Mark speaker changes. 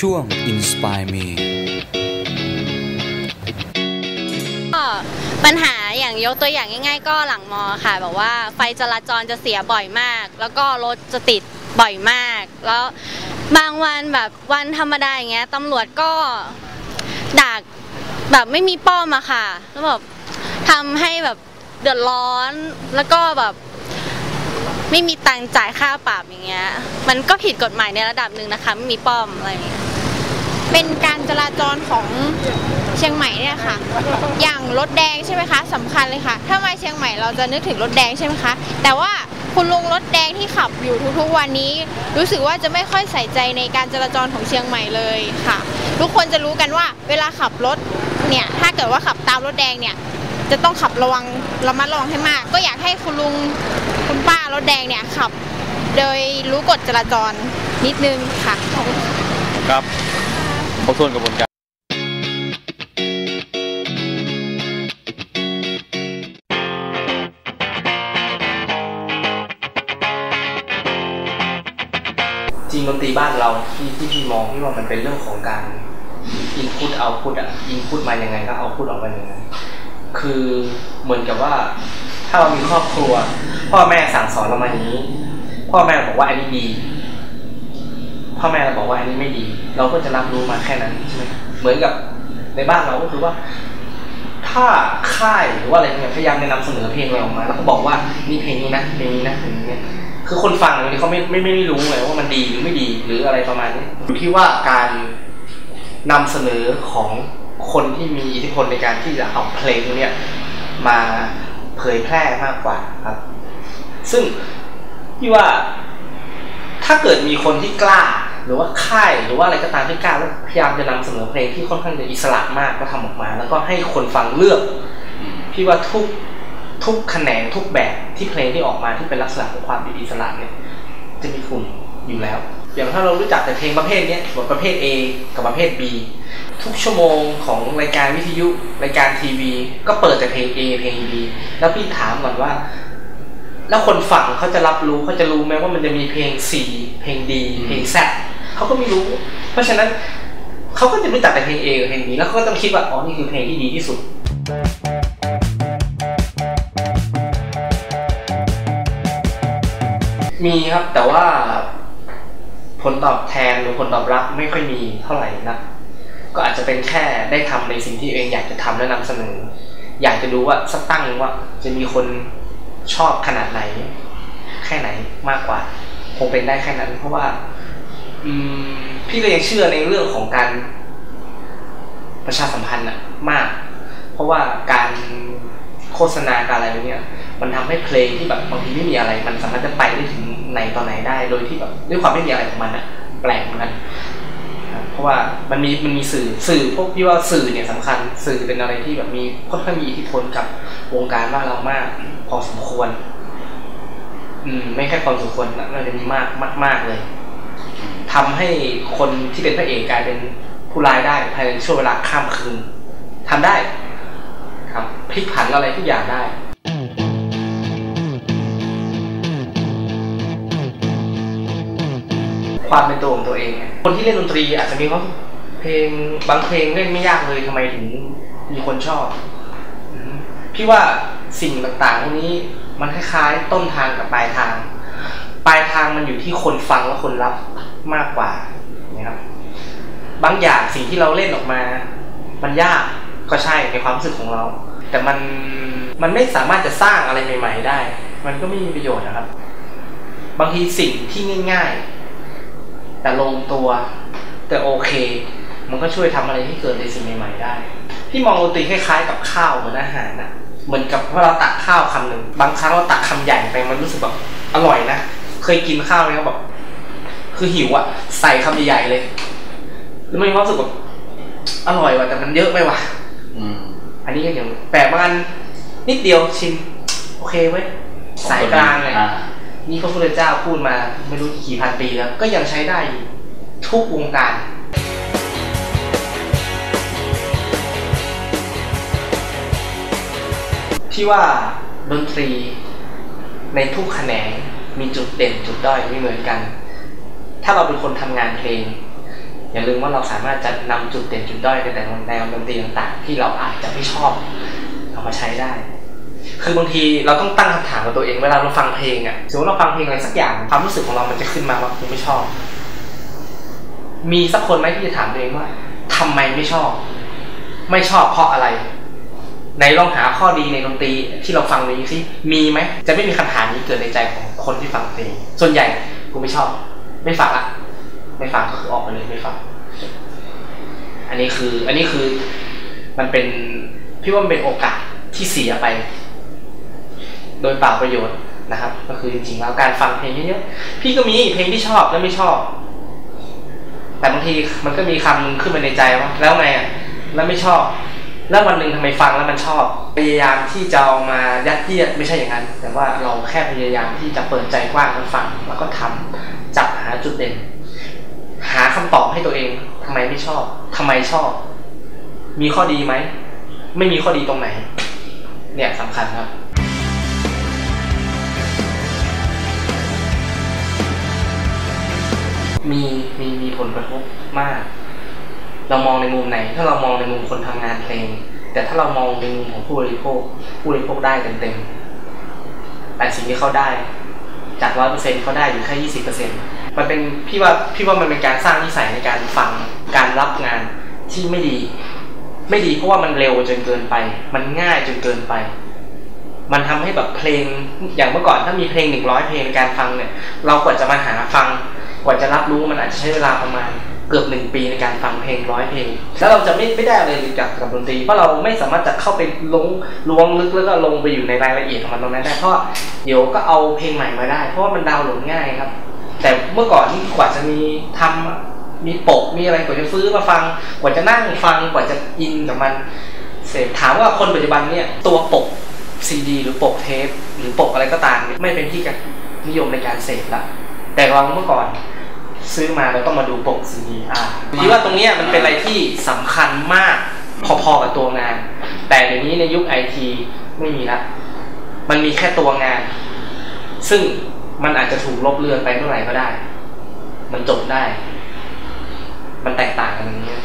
Speaker 1: ช่วง Inspire Me
Speaker 2: ก็ปัญหาอย่างยกตัวอย่างง่าย ๆ ก็หลังมอค่ะแบบว่าไฟจราจรจะเสียบ่อยมาก แล้วก็รถจะติดบ่อยมาก แล้วบางวันแบบวันธรรมดาอย่างเงี้ยตำรวจก็ดักแบบไม่มีป้อมอะค่ะ แล้วแบบทำให้แบบเดือดร้อนแล้วก็แบบไม่มีตังค์จ่ายค่าปรับอย่างเงี้ย มันก็ผิดกฎหมายในระดับหนึ่งนะคะ ไม่มีป้อมอะไรอย่างเงี้ย
Speaker 3: เป็นการจราจรของเชียงใหม่เนี่ยค่ะ อย่างรถแดงใช่ไหมคะสำคัญเลยค่ะ ถ้ามาเชียงใหม่เราจะนึกถึงรถแดงใช่ไหมคะ แต่ว่าคุณลุงรถแดงที่ขับอยู่ทุกๆวันนี้ รู้สึกว่าจะไม่ค่อยใส่ใจในการจราจรของเชียงใหม่เลยค่ะ ทุกคนจะรู้กันว่าเวลาขับรถเนี่ยถ้าเกิดว่าขับตามรถแดงเนี่ยจะต้องขับระวังระมัดระวังให้มาก ก็อยากให้คุณลุงคุณป้ารถแดงเนี่ยขับ โดยรู้กฎจราจรนิดนึงค่ะค
Speaker 4: รับ บถ้วนกระบวนการ
Speaker 5: จริงดนตรีบ้านเราที่ที่พี่มองพี่ว่ามันเป็นเรื่องของการอินพุตเอาพุตอะอินพุตมายังไงก็เอาพุตออกมาอย่างนั้นคือเหมือนกับว่า ถ้าเรามีครอบครัว พ่อแม่สั่งสอนเรามานี้ พ่อแม่บอกว่าอันนี้ดี พ่อแม่เราบอกว่าอันนี้ไม่ดี เราก็จะรับรู้มาแค่นั้นใช่ไหมเหมือนกับในบ้านเราก็คือว่า ถ้าค่ายหรือว่าอะไรเนี่ยพยายามจะนำเสนอเพลงเราออกมา แล้วก็บอกว่านี่เพลงนี้นะเพลงนี้นะเพลงนี้คือคนฟังเนี่ยเขาไม่ไม่ไม่รู้ไงว่ามันดีหรือไม่ดีหรืออะไรประมาณนี้อยู่ที่ว่าการนำเสนอของคนที่มีอิทธิพลในการที่จะเอาเพลงเนี้ยมาเผยแพร่มากกว่าครับ ซึ่งพี่ว่าถ้าเกิดมีคนที่กล้า รือว่าค่ายหรือว่าอะไรก็ตามที่กล้าพยายามจะนำเสนอเพลงที่ค่อนข้างจะอิสระมากก็ทำออกมา แล้วก็ให้คนฟังเลือกพี่ว่าทุกทุกแขนงทุกแบบที่เพลงที่ออกมาที่เป็นลักษณะของความเป็นอิสระเนี่ยจะมีกลุ่มอยู่แล้ว อย่างถ้าเรารู้จักแต่เพลงประเภทนี้แบบประเภท A กับประเภท B ทุกชั่วโมงของรายการวิทยุรายการทีวี ก็เปิดแต่เพลง A เพลง B แล้วพี่ถามก่อนว่า แล้วคนฟังเขาจะรับรู้เขาจะรู้ไหมว่ามันจะมีเพลง C เพลง D เพลง Z เขาก็ไม่รู้ เพราะฉะนั้นเขาก็จะรู้จักแต่เพลง A กับเพลง B แล้วเขาก็ต้องคิดว่าอ๋อนี่คือเพลงที่ดีที่สุดมีครับแต่ว่าผลตอบแทนหรือผลตอบรับไม่ค่อยมีเท่าไหร่นะก็อาจจะเป็นแค่ได้ทำในสิ่งที่เองอยากจะทำและนำเสนอ อยากจะดูว่าสักตั้งว่าจะมีคนชอบขนาดไหน แค่ไหนมากกว่า คงเป็นได้แค่นั้น เพราะว่า อืมพี่ก็ยังเชื่อในเรื่องของการประชาสัมพันธ์อะมาก เพราะว่าการโฆษณาการอะไรเนี่ย มันทำให้เพลงที่แบบบางทีไม่มีอะไร มันสามารถจะไปได้ถึงไหนตอนไหนได้ โดยที่แบบด้วยความไม่มีอะไรของมันอะแปลกเหมือนกันเพราะว่ามันมีมันมีสื่อสื่อพวกพี่ว่าสื่อเนี่ยสำคัญสื่อเป็นอะไรที่แบบมีค่อนข้างมีอิทธิพลกับวงการบ้านเรามากพอสมควร อืมไม่แค่พอสมควรนะน่าจะมีมากมากมากเลย ทำให้คนที่เป็นพระเอกกลายเป็นผู้ร้ายได้ภายในช่วงเวลาข้ามคืนทำได้ครับพลิกผันอะไรทุกอย่างได้ความเป็นตัวของตัวเอง คนที่เล่นดนตรีอาจจะมีควาเพลงบางเพลงเล่นไม่ยากเลยทำไมถึงมีคนชอบพี่ว่าสิ่งต่างๆพวกนี้มันคล้ายๆ ต้นทางกับปลายทาง ปลายทางมันอยู่ที่คนฟังและคนรับ มากกว่านะครับ บางอย่างสิ่งที่เราเล่นออกมา มันยากก็ใช่ในความรู้สึกของเรา แต่มันมันไม่สามารถจะสร้างอะไรใหม่ ๆ ได้ มันก็ไม่มีประโยชน์นะครับ บางทีสิ่งที่ง่าย ๆ แต่ลงตัวแต่โอเค มันก็ช่วยทำอะไรให้เกิดในสิ่งใหม่ๆได้พี่มองดนตรีคล้ายๆกับข้าวเหมือนอาหารนะเหมือนกับว่าเราตักข้าวคำหนึ่งบางครั้งเราตักคำใหญ่ไปมันรู้สึกแบบอร่อยนะ เคยกินข้าวไหมครับแบบ คือหิวอะใส่คำใหญ่ๆเลยแล้วมันมีความรู้สึกแบบอร่อยว่ะแต่มันเยอะไปว่ะ
Speaker 4: อืม
Speaker 5: อันนี้ก็อย่างแปลกมันนิดเดียวชิมโอเคเว้ยสายกลางเลย
Speaker 4: อ่า
Speaker 5: นี่พระพุทธเจ้าพูดมาไม่รู้กี่พันปีแล้ว ก็ยังใช้ได้อยู่ทุกวงการที่ว่าดนตรีในทุกแขนงมีจุดเด่นจุดด้อยไม่เหมือนกัน ถ้าเราเป็นคนทำงานเพลง อย่าลืมว่าเราสามารถจะนำจุดเด่นจุดด้อยในแต่ละแนวดนตรีต่างๆ ที่เราอาจจะไม่ชอบเอามาใช้ได้ คือบางทีเราต้องตั้งคำถามกับตัวเองเวลาเราฟังเพลงอะสมมติเราฟังเพลงอะไรสักอย่างความรู้สึกของเรามันจะขึ้นมาว่ากูไม่ชอบ มีสักคนไหมที่จะถามตัวเองว่าทำไมไม่ชอบ ไม่ชอบเพราะอะไรในลองหาข้อดีในดนตรีที่เราฟังนี้สิมีไหมจะไม่มีคำถามนี้เกิดในใจของคนที่ฟังเพลงส่วนใหญ่กูไม่ชอบ ไม่ฟังละไม่ฟังก็คือออกไปเลยไม่ฟังอันนี้คือ อันนี้คือมันเป็นพี่ว่ามันเป็นโอกาสที่เสียไป โดยเปล่าประโยชน์นะครับ ก็คือจริงๆแล้วการฟังเพลงเยอะๆพี่ก็มีเพลงที่ชอบและไม่ชอบ แต่บางทีมันก็มีคำนึงขึ้นมาในใจว่าแล้วไงอะแล้วไม่ชอบ แล้ววันหนึ่งทำไมฟังแล้วมันชอบ พยายามที่จะเอามายัดเยียดไม่ใช่อย่างนั้น แต่ว่าเราแค่พยายามที่จะเปิดใจกว้างแล้วฟังแล้วก็ทำจับหาจุดเด่น หาคำตอบให้ตัวเองทำไมไม่ชอบทำไมชอบ มีข้อดีไหม ไม่มีข้อดีตรงไหน เนี่ยสำคัญครับมีมีมีผลกระทบมาก เรามองในมุมไหน ถ้าเรามองในมุมคนทำงานเพลง แต่ถ้าเรามองในมุมของผู้บริโภค ผู้บริโภคได้เต็มๆแต่สิ่งที่เขาได้ จากร้อยเปอร์เซ็นต์เขาได้อยู่แค่ยี่สิบเปอร์เซ็นต์ มันเป็นพี่ว่าพี่ว่ามันเป็นการสร้างนิสัยในการฟังการรับงานที่ไม่ดี ไม่ดีเพราะว่ามันเร็วจนเกินไป มันง่ายจนเกินไป มันทำให้แบบเพลงอย่างเมื่อก่อนถ้ามีเพลงหนึ่งร้อยเพลงในการฟังเนี่ย เรากว่าจะมาหาฟัง กว่าจะรับรู้มันอาจจะใช้เวลาประมาณเกือบหนึ่งปีในการฟังเพลงร้อยเพลง แล้วเราจะไม่ไม่ได้อะไรจากกับดนตรีเพราะเราไม่สามารถจะเข้าไปลงล้วงลึกแล้วก็ลงไปอยู่ในรายละเอียดของมันตรงนั้นได้เพราะเดี๋ยวก็เอาเพลงใหม่มาได้ เพราะว่ามันดาวน์โหลดง่ายครับ แต่เมื่อก่อนนี่กว่าจะมีทำมีปกมีอะไรกว่าจะซื้อมาฟัง กว่าจะนั่งฟังกว่าจะอินกับมันเสพถามว่าคนปัจจุบันเนี่ยตัวปกซีดีหรือปกเทปหรือปกอะไรก็ตามไม่เป็นที่นิยมในการเสพละแต่เราเมื่อก่อนซื้อมาเราต้องมาดูปกซีดีอะคิดว่าตรงนี้มันเป็นอะไรที่สำคัญมากพอๆกับตัวงาน แต่เดี๋ยวนี้ในยุคไอทีไม่มีละมันมีแค่ตัวงาน ซึ่ง มันอาจจะถูกลบเลือนไปเมื่อไหร่ก็ได้ มันจบได้ มันแตกต่างกันอย่างนี้ย